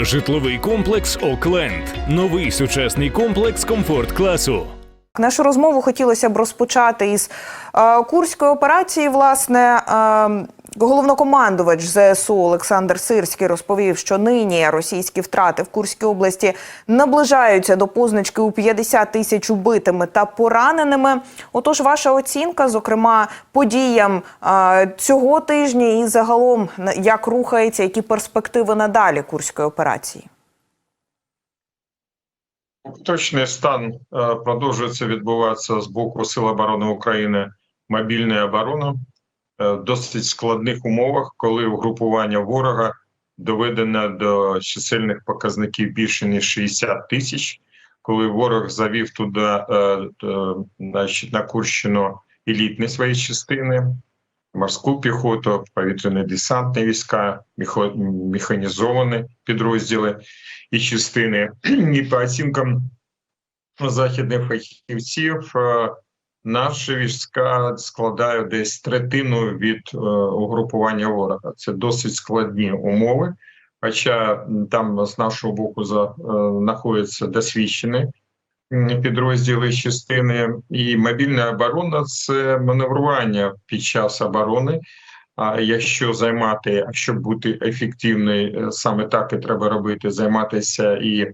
Житловий комплекс Окленд. Новий сучасний комплекс комфорт класу. Нашу розмову хотілося б розпочати із е, курської операції. Власне, е, головнокомандувач ЗСУ Олександр Сирський розповів, що нині російські втрати в Курській області наближаються до позначки у 50 тисяч убитими та пораненими. Отож, ваша оцінка, зокрема, подіям е, цього тижня і загалом як рухається, які перспективи надалі курської операції. Точний стан е, продовжується відбуватися з боку Сил оборони України е, в досить складних умовах, коли угрупування ворога доведено до чисельних показників більше ніж 60 тисяч. Коли ворог завів туди е, е, значить, на Курщину елітні свої частини, морську піхоту, повітряно-десантні війська, мехо- механізовані підрозділи і частини. І по оцінкам західних фахівців, е, наші війська складають десь третину від е, угрупування ворога. Це досить складні умови. Хоча там з нашого боку е, знаходяться досвідчені підрозділи частини, і мобільна оборона це маневрування під час оборони. А якщо займати, щоб бути ефективною, е, саме так і треба робити, займатися і е,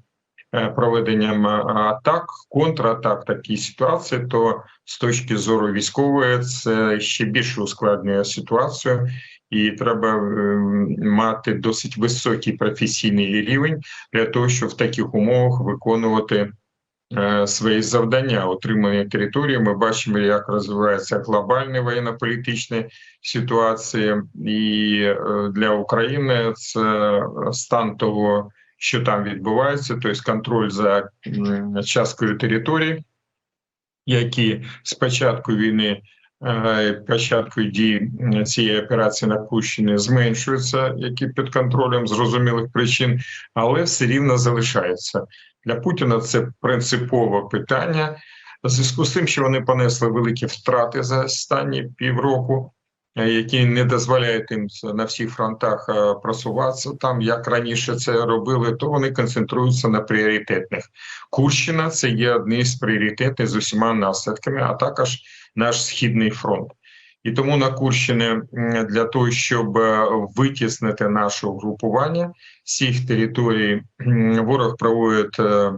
проведенням е, атак, контратак, такі ситуації, то з точки зору військової це ще більше ускладнює ситуацію, і треба е, мати досить високий професійний рівень для того, щоб в таких умовах виконувати е, свої завдання отримання території. Ми бачимо, як розвиваються глобальні воєнно-політичні ситуації, і е, для України це стан того, що там відбувається, тобто контроль за часткою території, які з початку війни. е, Початку дії цієї операції на Кущині зменшуються, які під контролем зрозумілих причин, але все рівно залишаються для Путіна. Це принципове питання. Зв'язку з тим, що вони понесли великі втрати за останні півроку, які не дозволяють їм на всіх фронтах е, просуватися там, як раніше це робили, то вони концентруються на пріоритетних. Курщина це є одні з пріоритетних з усіма наслідками, а також наш східний фронт. І тому на Курщині для того, щоб е, витіснити наше угрупування цих територій, ворог проводить е,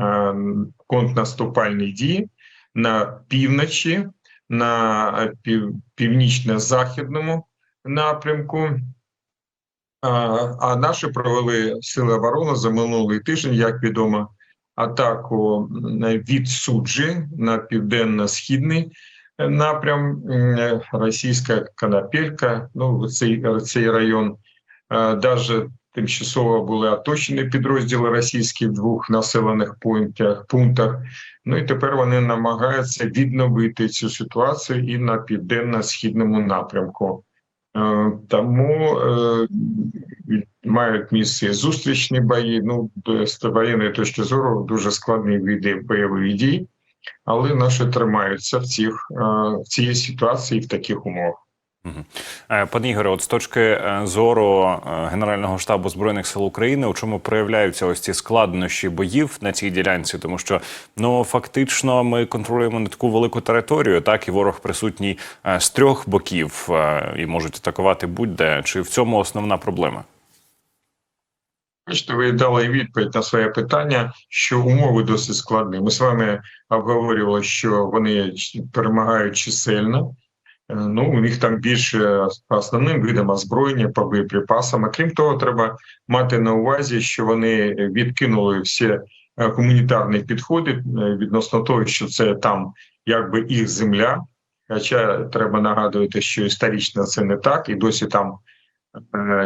е, контрнаступальні дії на півночі, на пів, північно-західному напрямку. А, наші провели сили оборони за минулий тиждень, як відомо, атаку від суджі на південно-східний е, напрям. Російська Канапелька, ну цей, цей район, е, даже тимчасово були оточені підрозділи російські в двох населених пунктах. пунктах. Ну і тепер вони намагаються відновити цю ситуацію і на південно-східному напрямку. Е, Тому е, мають місце зустрічні бої. Ну з воєнної точки зору дуже складні види бойових дій, але наші тримаються в цих е, в цій ситуації в таких умовах. Е, Пане Ігоре, от з точки е, зору е, Генерального штабу збройних сил України, у чому проявляються ось ці складнощі боїв на цій ділянці, тому що ну фактично ми контролюємо не таку велику територію, так і ворог присутній з трьох боків і можуть атакувати будь-де. Чи в цьому основна проблема? Бачите, ви дали відповідь на своє питання, що умови досить складні. Ми з вами обговорювали, що вони перемагають чисельно. Е, Ну, у них там більше основним видам озброєння, по боєприпасам. Крім того, треба мати на увазі, що вони відкинули всі е, гуманітарні підходи е, відносно того, що це там якби їх земля. Хоча треба нагадувати, що історично це не так, і досі там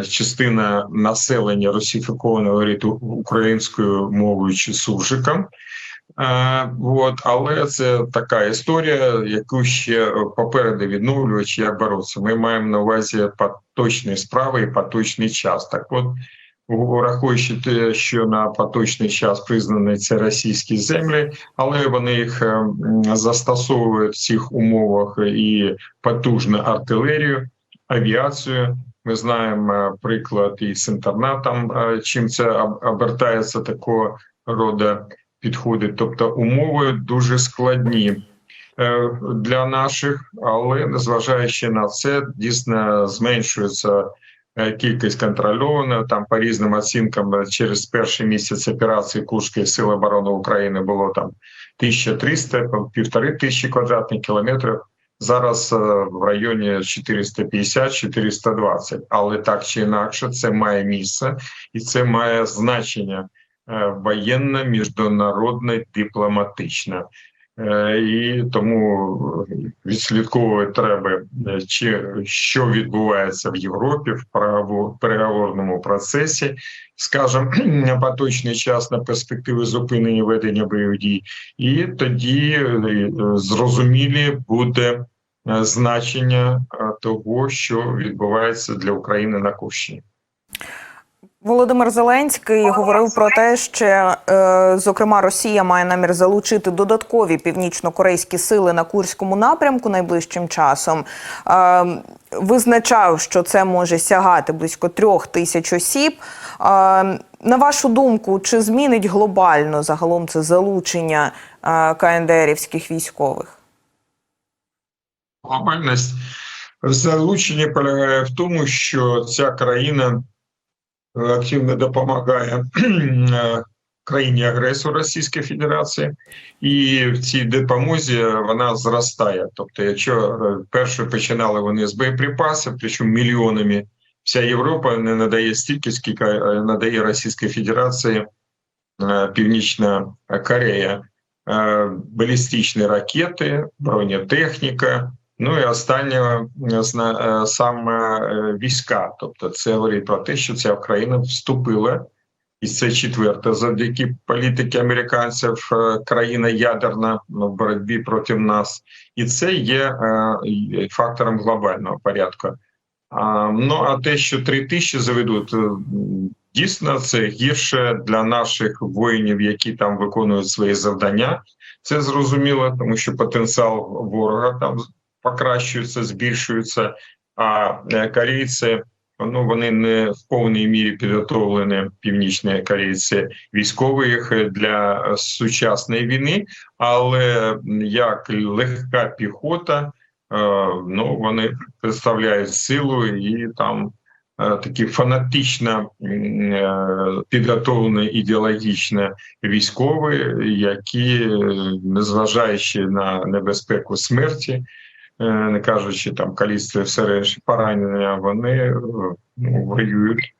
частина населення росіфіковано говорить українською мовою чи суржиком. Е, от, але це така історія, яку ще попереду відновлювачі як боротися. Ми маємо на увазі поточні справи і поточний час. Так от, враховуючи те, що на поточний час признані це російські землі, але вони їх е, застосовують в цих умовах і потужну артилерію, авіацію, Ми знаємо е, приклад із інтернатом, чим це обертається такого роду підходи. Тобто умови дуже складні е, для наших, але незважаючи на це, дійсно зменшується е, кількість контрольованих. Там по різним оцінкам е, через перший місяць операції Курської сили оборони України було там 1300, по півтори тисячі квадратних кілометрів. Зараз в районі 450-420. Але так чи інакше, це має місце і це має значення е, воєнне, міжнародне, дипломатичне. Е, І тому відслідковувати треба, е, чи що відбувається в Європі в переговор- переговорному процесі, скажімо, на поточний час на перспективи зупинення ведення бойових дій, і тоді зрозумілі буде значення того, що відбувається для України на Курщині. Володимир Зеленський говорив про те, що е, зокрема Росія має намір залучити додаткові північно-корейські сили на курському напрямку найближчим часом. Е, визначав, що це може сягати близько трьох тисяч осіб. Е, на вашу думку, чи змінить глобально загалом це залучення КНДРівських військових? Глобальність залучення полягає в тому, що ця країна активно допомагає е, країні агресору Російської Федерації, і в цій допомозі вона зростає. Тобто, якщо е, перше починали вони з боєприпасів, причому мільйонами, вся Європа не надає стільки, скільки е, надає Російській Федерації Північна Корея. Балістичні ракети, бронетехніка, Ну і останнє е, е, саме е, війська. Тобто, це говорить про те, що ця Україна вступила, і це четверта завдяки політики американців, країна ядерна в боротьбі проти нас, і це є фактором глобального порядку. А, ну а те, що три тисячі заведуть, дійсно це гірше для наших воїнів, які там виконують свої завдання. Це зрозуміло, тому що потенціал ворога там покращується, збільшується. А е, корейці ну вони не в повній мірі підготовлені північні корейці військових для сучасної війни, але як легка піхота, е, ну вони представляють силу і там. е, Такі фанатично підготовлені ідеологічно військові, які, незважаючи на небезпеку смерті, не кажучи там каліцтво і все решта поранення, вони е, ну, воюють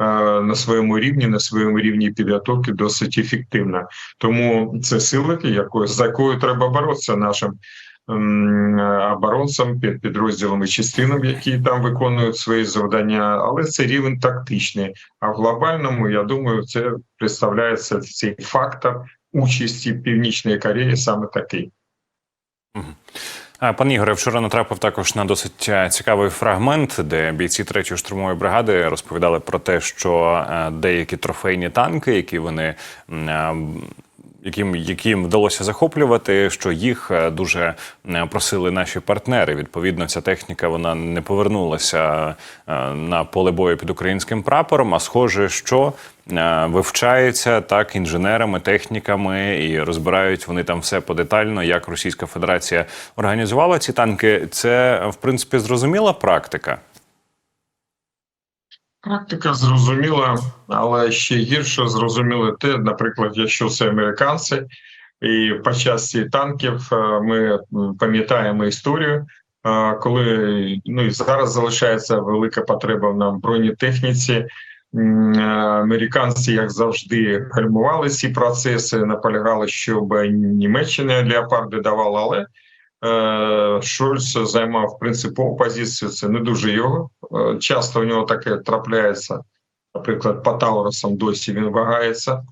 е, на своєму рівні, на своєму рівні підготовки досить ефективно. Тому це сила, якою за якою треба боротися нашим м, е, оборонцям, під підрозділам і частинам, які там виконують свої завдання, але це рівень тактичний. А в глобальному, я думаю, це представляється цей фактор участі Північної Кореї саме такий. Е, Пан Ігоре, вчора натрапив також на досить е, цікавий фрагмент, де бійці третьої штурмової бригади розповідали про те, що е, деякі трофейні танки, які вони е, яким яким вдалося захоплювати, що їх е, дуже е, просили наші партнери. Відповідно, ця техніка вона не повернулася е, на поле бою під українським прапором. А схоже, що вивчається так інженерами, техніками і розбирають вони там все подетально, як Російська Федерація організувала ці танки. Це в принципі зрозуміла практика. Практика зрозуміла, але ще гірше зрозуміло те, наприклад, якщо це американці, і по часті танків е, ми пам'ятаємо історію, е, коли ну і зараз залишається велика потреба на бронетехніці. Е, Американці, як завжди, гальмували ці процеси, наполягали, щоб Німеччина леопарди давала, але Шольц займав принципову позицію. Це не дуже його. Е, Часто у нього таке трапляється. Наприклад, по Таурусам досі він вагається.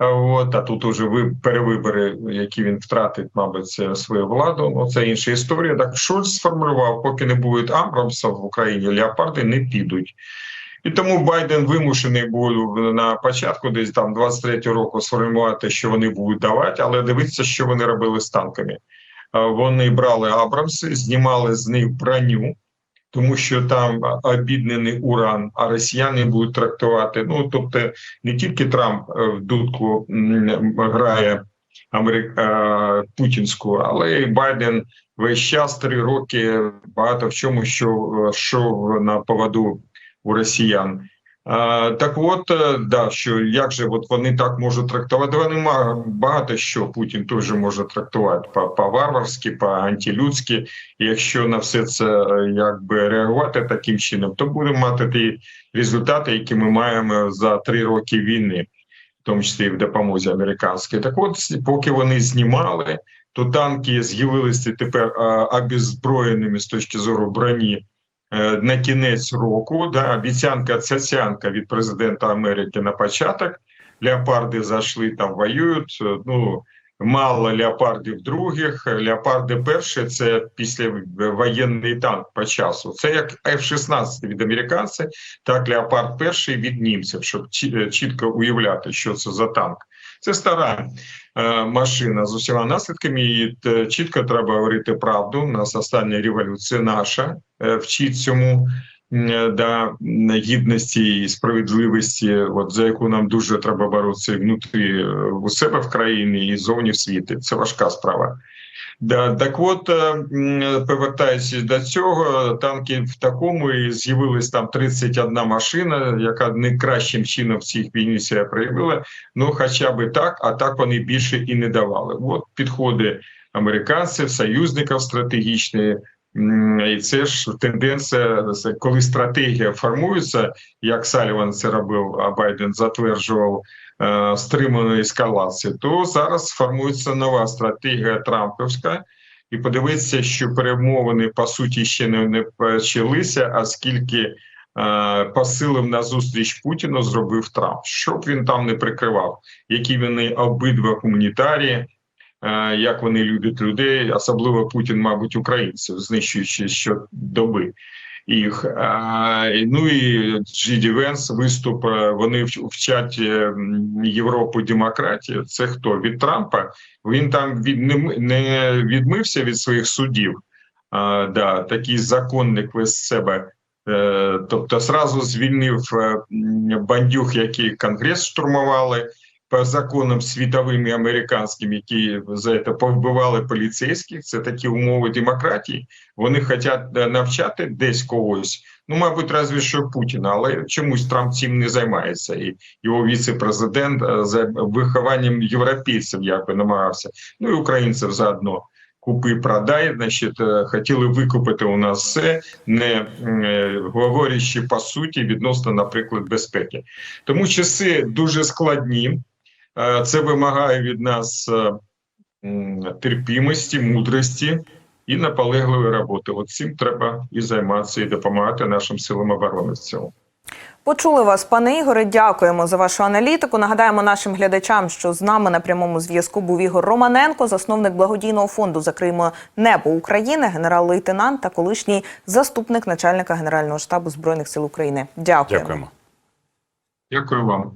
Е, От, а тут уже ви перевибори, які він втратить, мабуть, свою владу. Ну, це інша історія. Так Шольц сформулював, поки не буде Абрамса в Україні, леопарди не підуть. І тому Байден вимушений був на початку, десь там 23 року, сформулювати, що вони будуть давати, але дивіться, що вони робили з танками. Е, Вони брали Абрамси, знімали з них броню, тому що там обіднений уран, а росіяни будуть трактувати. Ну тобто не тільки Трамп е, в дудку грає Америк... е, путінську, але й Байден весь час три роки багато в чому що йшов на поводу у росіян. А, так от, е, да, що як же от вони так можуть трактувати? Вони багато що Путін теж може трактувати по, по варварськи, по антилюдськи. Якщо на все це е, якби реагувати таким чином, то будемо мати ті результати, які ми маємо за три роки війни, в тому числі в допомозі американській. Так от, поки вони знімали, то танки з'явилися тепер обезброєними з точки зору броні е, на кінець року. Да, обіцянка цяцянка від президента Америки на початок. Леопарди зайшли там, воюють. е, Ну мало леопардів других. Леопарди перші це післявоєнний танк по часу. Це як F-16 від американців, так леопард перший від німців, щоб чітко уявляти, що це за танк. Це стара е, машина з усіма наслідками. І е, чітко треба говорити правду. У нас остання революція наша е, вчить цьому да, гідності і справедливості, от за яку нам дуже треба боротися внутрі е, у себе в країні і зовні в світі. Це важка справа. Да, так от, е, повертаючись до цього, танки в такому і з'явилась там 31 машина, яка не кращим чином в цій війні себе проявила. Ну, хоча б так, а так вони більше і не давали. От підходи американців, союзників стратегічні. І це ж тенденція, коли стратегія формується, як Саліван це робив, а Байден затверджував е, стриманої ескалації, то зараз формується нова стратегія Трампівська. І подивитися, що перемовини по суті ще не, не почалися, а скільки е, посилив на зустріч Путіну зробив Трамп, щоб він там не прикривав, які вони обидва гуманітарії, як вони люблять людей, особливо Путін, мабуть, українців, знищуючи щодоби їх. Ну і Джиді Венс виступ. е, Вони вчать е, Європу демократії. Це хто від Трампа? Він там від не, відмився від своїх судів. А, да, такий законник весь себе. Е, тобто, зразу звільнив е, м, бандюг, які конгрес штурмували по законам світовим і американським, які за це повбивали поліцейських. Це такі умови демократії. Вони хочуть навчати десь когось. Ну, мабуть, разве що Путіна, але чомусь Трамп цим не займається, і його віце-президент е, за вихованням європейців якби намагався. Ну і українців заодно. Купи продай, значить, е, хотіли викупити у нас все, не е, говорячи по суті відносно, наприклад, безпеки. Тому часи дуже складні. Е, Це вимагає від нас е, терпімості, мудрості і наполегливої роботи. От цим треба і займатися, і допомагати нашим силам оборони в цьому. Почули вас, пане Ігоре. Дякуємо за вашу аналітику. Нагадаємо нашим глядачам, що з нами на прямому зв'язку був Ігор Романенко, засновник благодійного фонду «Закриємо небо України, генерал-лейтенант та колишній заступник начальника Генерального штабу збройних сил України. Дякуємо. Дякуємо. Дякую вам.